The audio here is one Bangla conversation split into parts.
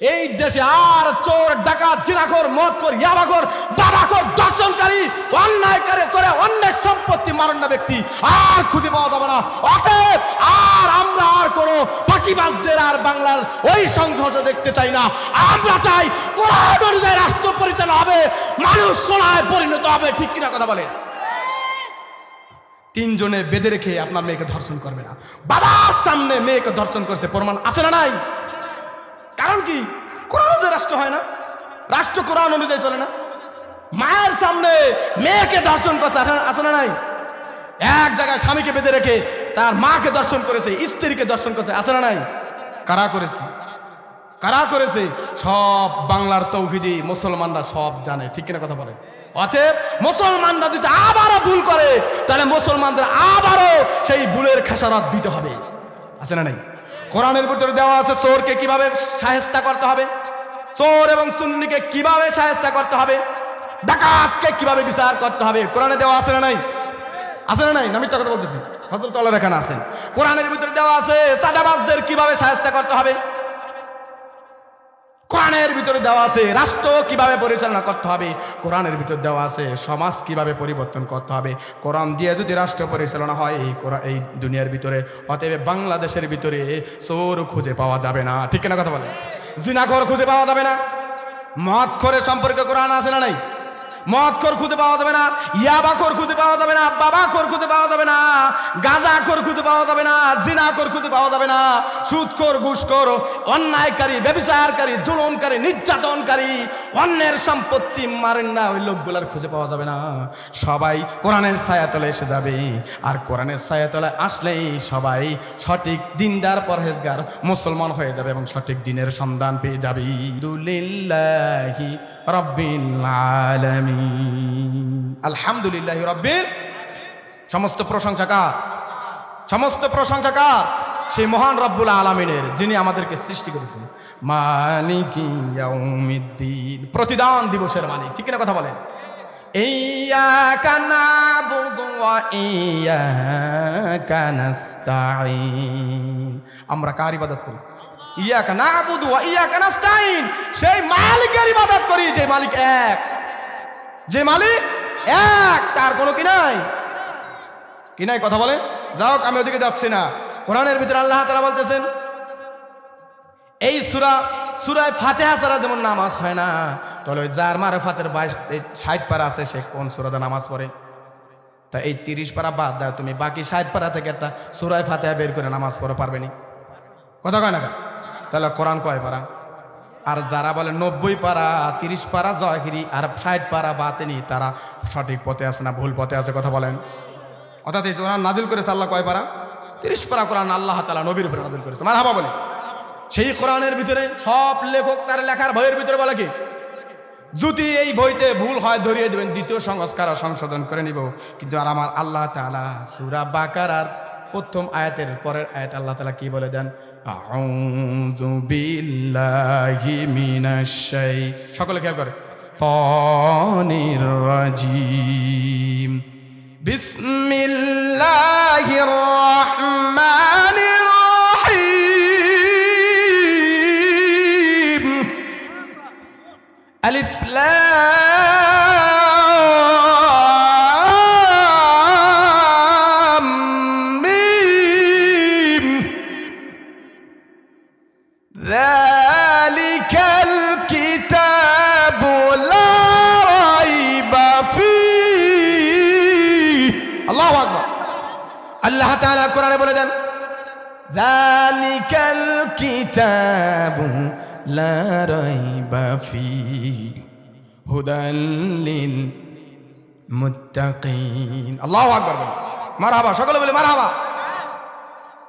এই দেশে আর চোর, ডাকাত, জিনাখোর, মদখোর, ইয়াবাখোর, বাবাখোর, দর্শনকারী, অন্যায় করে অন্যের সম্পত্তি মারণ না ব্যক্তি। আর খুঁজে পাওয়া যাবে না। অতএব আর আমরা আর কোনো ফাঁকিবাজদের আর বাংলার ওই সংঘর্ষ দেখতে চাই না। আমরা চাই কোরআন অনুযায়ী রাষ্ট্র পরিচালনা হবে, মানুষ সোনায় পরিণত হবে। ঠিক কিনা কথা বলে? তিনজনে বেঁধে রেখে আপনার মেয়েকে ধর্ষণ করবে না। বাবার সামনে মেয়েকে ধর্ষণ করছে, প্রমাণ আছে না নাই? কারণ কি? কোরআন অনুযায়ী রাষ্ট্র হয় না, রাষ্ট্র কোরআন অনুযায়ী চলে না। মায়ের সামনে মেয়েকে দর্শন করছে আছে না- নাই? এক জায়গায় স্বামীকে বেঁধে রেখে তার মাকে দর্শন করেছে, স্ত্রীকে দর্শন করেছে, আছে না নাই? কারা করেছে? কারা করেছে? সব বাংলার তৌহিদি মুসলমানরা সব জানে, ঠিক কিনা কথা বলে? অতএব মুসলমানরা যদি আবারও ভুল করে, তাহলে মুসলমানদের আবারও সেই ভুলের খেসারত দিতে হবে। আছে না নাই? কোরআনের ভিতরে দেওয়া আছে, চোরকে কীভাবে সাহেস্তা করতে হবে? চোর এবং সুন্নিকে কীভাবে সাহেস্তা করতে হবে? ডাকাতকে কীভাবে বিচার করতে হবে? কোরআনে দেওয়া আছে না নাই? আছে না নাই? আমি তো কথা বলতেছি। হজরত আল্লাহ এখানে আছেন। কোরআনের ভিতরে দেওয়া আছে, চাঁদাবাজদের কীভাবে সাহেস্তা করতে হবে? কোরআনের ভিতরে দেওয়া আছে, রাষ্ট্র কীভাবে পরিচালনা করতে হবে? কোরআনের ভিতরে দেওয়া আছে, সমাজ কীভাবে পরিবর্তন করতে হবে? কোরআন দিয়ে যদি রাষ্ট্র পরিচালনা হয়, এই এই দুনিয়ার ভিতরে, অতএব বাংলাদেশের ভিতরে চোর খুঁজে পাওয়া যাবে না। ঠিক কিনা কথা বলে জিনাখর খুঁজে পাওয়া যাবে না? মদ খরে সম্পর্কে কোরআন আছে না নাই? মদ খোর খুঁজে পাওয়া যাবে না, ইয়াবা খোর খুঁজে পাওয়া যাবে না, বাবা খোর খুঁজে পাওয়া যাবে না, গাঁজা খোর খুঁজে পাওয়া যাবে না, জিনা খোর খুঁজে পাওয়া যাবে না, সুদ খোর ঘুষ খোর অন্যায়কারী ব্যবসারকারী জুলুমকারী, নির্যাতনকারী, অন্যের সম্পত্তি মারেন না, ওই লোকগুলার খুঁজে পাওয়া যাবে না। সবাই কোরআনের ছায়াতলে এসে যাবে, আর কোরআনের ছায়াতলে আসলেই সবাই সঠিক দিনদার পরহেজগার মুসলমান হয়ে যাবে এবং সঠিক দিনের সন্ধান পেয়ে যাবে। দুলিল্লাহি রব্বিল আলামিন। আলহামদুলিল্লাহি রব্বিল সমস্ত প্রশংসা কার? সমস্ত প্রশংসা কার? সেই মহান রব্বুল আলমিনের, যিনি আমাদেরকে সৃষ্টি করেছেন। মালিকি ইয়াউমিদ্দিন। প্রতিদান দিবসের মালিক। ঠিক না কথা বলেন? ইয়াকা নাবুদু ওয়া ইয়াকা নাস্তাঈন। আমরা কার ইবাদত করি? ইয়াকা নাবুদু ওয়া ইয়াকা নাস্তাঈন। সেই মালিকের ইবাদত করি যে মালিক এক। যে মালিক, এক, তার কোনো কি নাই? কি নাই কথা বলেন। যাও আমি ওদিকে যাচ্ছি না। কোরআনের ভিতরে আল্লাহ তালা বলতেছেন, এই সুরা, সুরায় ফাতেহা ছাড়া যেমন নামাজ হয় না, তাহলে ওই যার মারে ফাতের বাইশ ষাট পারা আছে, সে কোন সুরাতে নামাজ পড়ে? তা এই তিরিশ পারা বাদ দাও, তুমি বাকি ষাট পারা থেকে একটা সুরায় ফাতেহা বের করে নামাজ পড়ে পারবে নি। কথা কয় না? তাহলে কোরআন কয় পারা? আর যারা বলে নব্বই পারা, তিরিশ পারা জয়গিরি আর ষাট পারা বাতেনি, তারা সঠিক পথে আছে না ভুল পথে আছে কথা বলেন। অর্থাৎ এই কোরআন নাদিল করেছে আল্লাহ কয় পারা? তিরিশ পারা কোরআন আল্লাহ তালা নবীর উপরে নাদিল করেছে। মার হাবা বলে। সেই কোরআনের ভিতরে সব লেখক তার লেখার বইয়ের ভিতরে বলে কি? যদি এই বইতে ভুল হয় ধরিয়ে দেবেন, দ্বিতীয় সংস্কার সংশোধন করে নিব। কিন্তু আর আমার আল্লাহ তালা সুরা বাকার আর প্রথম আয়াতের পরের আয়াত আল্লাহ তালা কি বলে দেন? সকলে খেয়াল করে। তনির রাজিম। বিসমিল্লাহির ذلك الكتاب لا ريب فيه الله أكبر আল্লাহ তাআলা কোরআনে বলে দেন ذلك الكتاب لا ريب فيه هدى للمتقين الله আকবার বলে মারহাবা সকলে বলে মারহাবা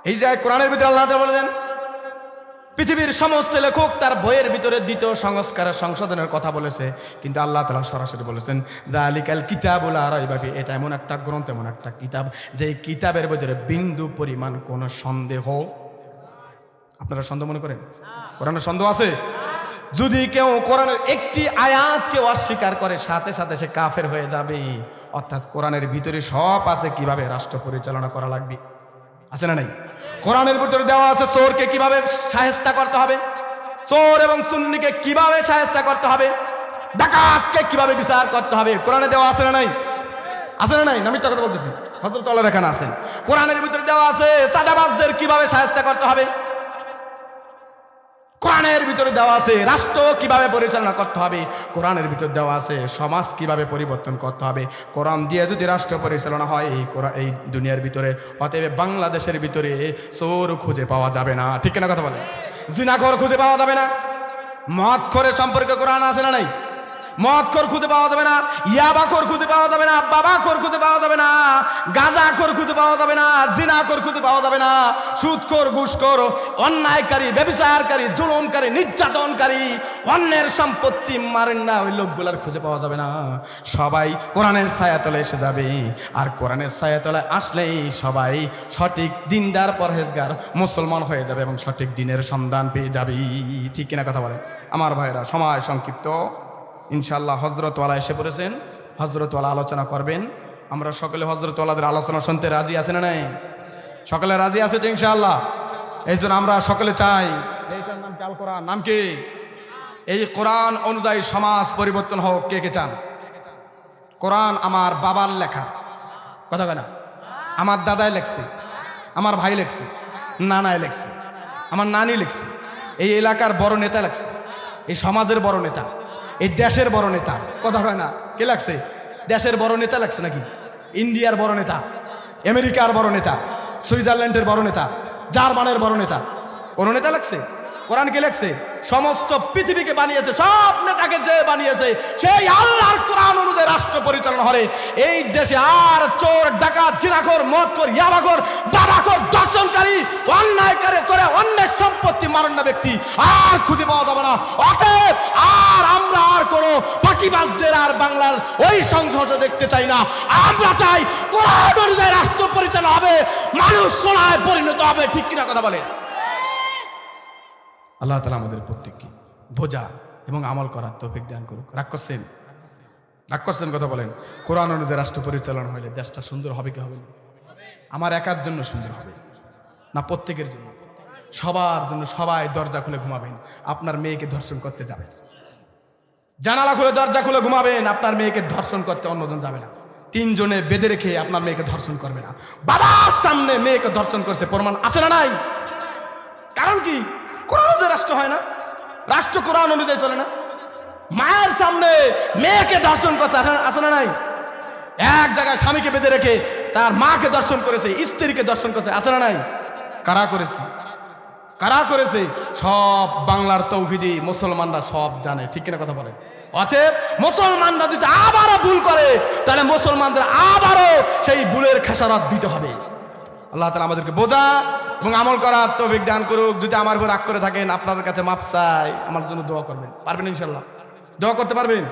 এই যে কোরআনের ভিতরে আল্লাহ তাআলা বলে দেন পৃথিবীর সমস্ত লেখক তার বইয়ের ভিতরে দ্বিতীয় সংস্কারের সংশোধনের কথা বলেছে। কিন্তু আল্লাহ তালা সরাসরি বলেছেন, দালিকাল কিতাবুল আরাইবাবি এটা এমন একটা গ্রন্থ, এমন একটা কিতাব যে কিতাবের ভিতরে বিন্দু পরিমাণ কোনো সন্দেহ আপনারা সন্দেহ মনে করেন? কোরআনের সন্দেহ আছে? যদি কেউ কোরআনের একটি আয়াতকে অস্বীকার করে, সাথে সাথে সে কাফের হয়ে যাবে। অর্থাৎ কোরআনের ভিতরে সব আছে, কীভাবে রাষ্ট্র পরিচালনা করা লাগবে? আছে না নাই? কোরআনের ভিতরে দেওয়া আছে চোরকে কীভাবে সাহেস্তা করতে হবে? চোর এবং সুন্নিকে কীভাবে সাহেস্তা করতে হবে? ডাকাতকে কীভাবে বিচার করতে হবে? কোরআনে দেওয়া আছে না নাই? আছে না নাই? আমি তো কথা বলতেছি। হজরত এখানে আছেন। কোরআনের ভিতরে দেওয়া আছে, চাঁদাবাজদের কীভাবে সাহেস্তা করতে হবে? কোরআনের ভিতরে দেওয়া আছে, রাষ্ট্র কীভাবে পরিচালনা করতে হবে? কোরআনের ভিতরে দেওয়া আছে, সমাজ কীভাবে পরিবর্তন করতে হবে? কোরআন দিয়ে যদি রাষ্ট্র পরিচালনা হয়, এই এই দুনিয়ার ভিতরে, অতএব বাংলাদেশের ভিতরে চোর খুঁজে পাওয়া যাবে না। ঠিক কিনা কথা বলে জিনাখর খুঁজে পাওয়া যাবে না? মদ খরে সম্পর্কে কোরআন আছে না নাই? মদ খোর খুঁজে পাওয়া যাবে না, ইয়াবা খোর খুঁজে পাওয়া যাবে না, বাবা খোর খুঁজে পাওয়া যাবে না, গাঁজা খোর খুঁজে পাওয়া যাবে না, জিনা খোর খুঁজে পাওয়া যাবে না সুদখোর ঘুষখোর অন্যায়কারী, ব্যবিচারকারী, জুলুমকারী, নির্যাতনকারী, অন্যের সম্পত্তি মারেন না, ওই লোকগুলার খুঁজে পাওয়া যাবে না। সবাই কোরআনের ছায়াতলে এসে যাবে, আর কোরআনের ছায়াতলে আসলেই সবাই সঠিক দিনদার, পরহেজগার, মুসলমান হয়ে যাবে এবং সঠিক দিনের সন্ধান পেয়ে যাবে ঠিক কিনা কথা বলে আমার ভাইরা সময় সংক্ষিপ্ত। ইনশাল্লাহ হজরতওয়ালা এসে পড়েছেন। হজরতওয়ালা আলোচনা করবেন। আমরা সকলে হজরতওয়ালাদের আলোচনা শুনতে রাজি আছে না নাই? সকলে রাজি আছে তো ইনশাল্লাহ এই জন্য আমরা সকলে চাই। নাম নাম কি? এই কোরআন অনুযায়ী সমাজ পরিবর্তন হোক। কে কে চান? কোরআন আমার বাবার লেখা। কথা না? আমার দাদাই লেখছে। আমার ভাই লেখছে। নানায় লেখছে। আমার নানি লেখছে। এই এলাকার বড় নেতা লেখছে। এই সমাজের বড় নেতা। এই দেশের বড় নেতা। কথা হয় না? কে লাগছে? দেশের বড় নেতা লাগছে নাকি? ইন্ডিয়ার বড় নেতা, আমেরিকার বড় নেতা, সুইজারল্যান্ডের বড় নেতা, জার্মানের বড় নেতা। কোনো নেতা লাগছে? কোরআন কে লাগছে সমস্ত পৃথিবীকে বানিয়েছে, সব নেতাকে যে বানিয়েছে, সেই আল্লাহর কোরআন অনুযায়ী রাষ্ট্র পরিচালনা করে। এই দেশে আর চোর, ডাকাত, জিনাখোর, মদখোর, ইয়াবাখোর, বাবাখোর দর্শনকারী অন্যায়কারী করে অন্যের সম্পত্তি মারেন না ব্যক্তি। আর খুঁজে পাওয়া যাবে না। অতএব আর আমরা আর কোনো পাকিবাজদের আর বাংলার ওই সংঘর্ষ দেখতে চাই না। আমরা চাই কোরআন অনুযায়ী রাষ্ট্র পরিচালনা হবে। মানুষ সোনায় পরিণত হবে। ঠিক কিনা কথা বলে আল্লাহ তালা আমাদের প্রত্যেককে বোঝা এবং আমল করার তৌফিক দান করুক। রাগ করছেন কথা বলেন। কোরআন অনুযায়ী রাষ্ট্র পরিচালনা হলে দেশটা সুন্দর হবে কি হবে আমার একার জন্য সুন্দর হবে। না, প্রত্যেকের জন্য। সবার জন্য সবাই দরজা খুলে ঘুমাবেন। আপনার মেয়েকে ধর্ষণ করতে যাবেন। জানালা খুলে দরজা খুলে ঘুমাবেন। আপনার মেয়েকে ধর্ষণ করতে অন্যজন যাবে না। তিনজনে বেঁধে রেখে আপনার মেয়েকে ধর্ষণ করবে না। বাবার সামনে মেয়েকে ধর্ষণ করছে প্রমাণ আছে না নাই? কারণ কি? কোরআন অনুযায়ী রাষ্ট্র হয় না, রাষ্ট্র কোরআন অনুযায়ী চলে না। মায়ের সামনে মেয়েকে দর্শন করছে আসে না- নাই? এক জায়গায় স্বামীকে বেঁধে রেখে তার মাকে দর্শন করেছে, স্ত্রীকে দর্শন করেছে আসে না নাই? কারা করেছে? কারা করেছে? সব বাংলার তৌহিদি মুসলমানরা সব জানে, ঠিক কিনা কথা বলে? অতএব মুসলমানরা যদি আবারও ভুল করে, তাহলে মুসলমানদের আবারও সেই ভুলের খেসারত দিতে হবে। আল্লাহ তালা আমাদেরকে বোঝা এবং আমল করার তৌফিক দান করুক। যদি আমার উপর রাগ করে থাকেন, আপনাদের কাছে মাপ চাই। আমার জন্য দোয়া করবেন। পারবেন ইনশাল্লাহ দোয়া করতে পারবেন?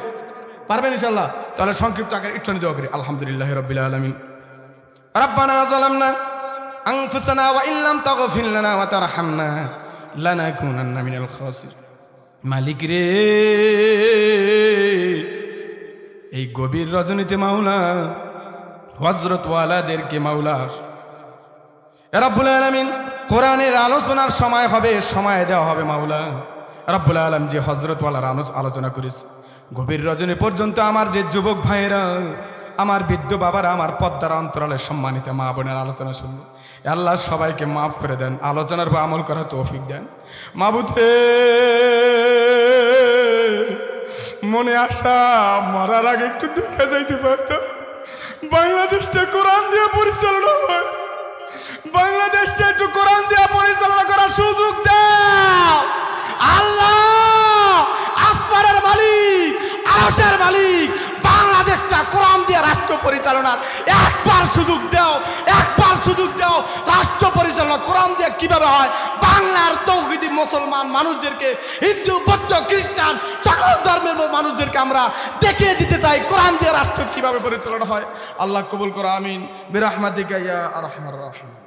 পারবেন ইনশাল্লাহ তাহলে সংক্ষিপ্ত আকারে ইট্টনি দোয়া করি। আলহামদুলিল্লাহ রবিল আলমিন। রব্বানা জালামনা আনফুসানা ওয়া ইল্লাম তাগফির লানা ওয়া তারহামনা লানাকুনান্না মিনাল খাসির। মালিক রে, এই গভীর রজনীতে মাওলা হজরতওয়ালাদেরকে মাওলা রাব্বুল আলামিন, কোরআনের আলোচনার সময় হবে, সময় দেওয়া হবে মাওলা। রাব্বুল আলম যে হজরত ওয়ালার আলো- আলোচনা করেছে। গভীর রজনী পর্যন্ত আমার যে যুবক ভাইয়েরা, আমার বৃদ্ধ বাবারা আমার পদ্মার অন্তরালের সম্মানিত মা বোনের আলোচনা শুনল। আল্লাহ সবাইকে মাফ করে দেন, আলোচনার বা আমল করার তৌফিক দেন। মাবুদ হে, মনে আসা মরার আগে একটু দেখে যাইতে পারতাম। বাংলাদেশটা কোরআন দিয়ে পরিচালনা একটু কোরআন দিয়ে পরিচালনা করার সুযোগ দাও। আল্লাহ মালিক মালিক, বাংলাদেশটা কোরআন দিয়ে রাষ্ট্র পরিচালনার। একবার সুযোগ একবার সুযোগ রাষ্ট্র পরিচালনা কোরআন দিয়ে কীভাবে হয়? বাংলার তৌহিদি মুসলমান মানুষদেরকে, হিন্দু, বৌদ্ধ, খ্রিস্টান, সকল ধর্মের মানুষদেরকে আমরা দেখিয়ে দিতে চাই, কোরআন দিয়ে রাষ্ট্র কীভাবে পরিচালনা হয়। আল্লাহ কবুল করো, আমিন। বিরহমাতিকা ইয়া আর রহমান রাহিম।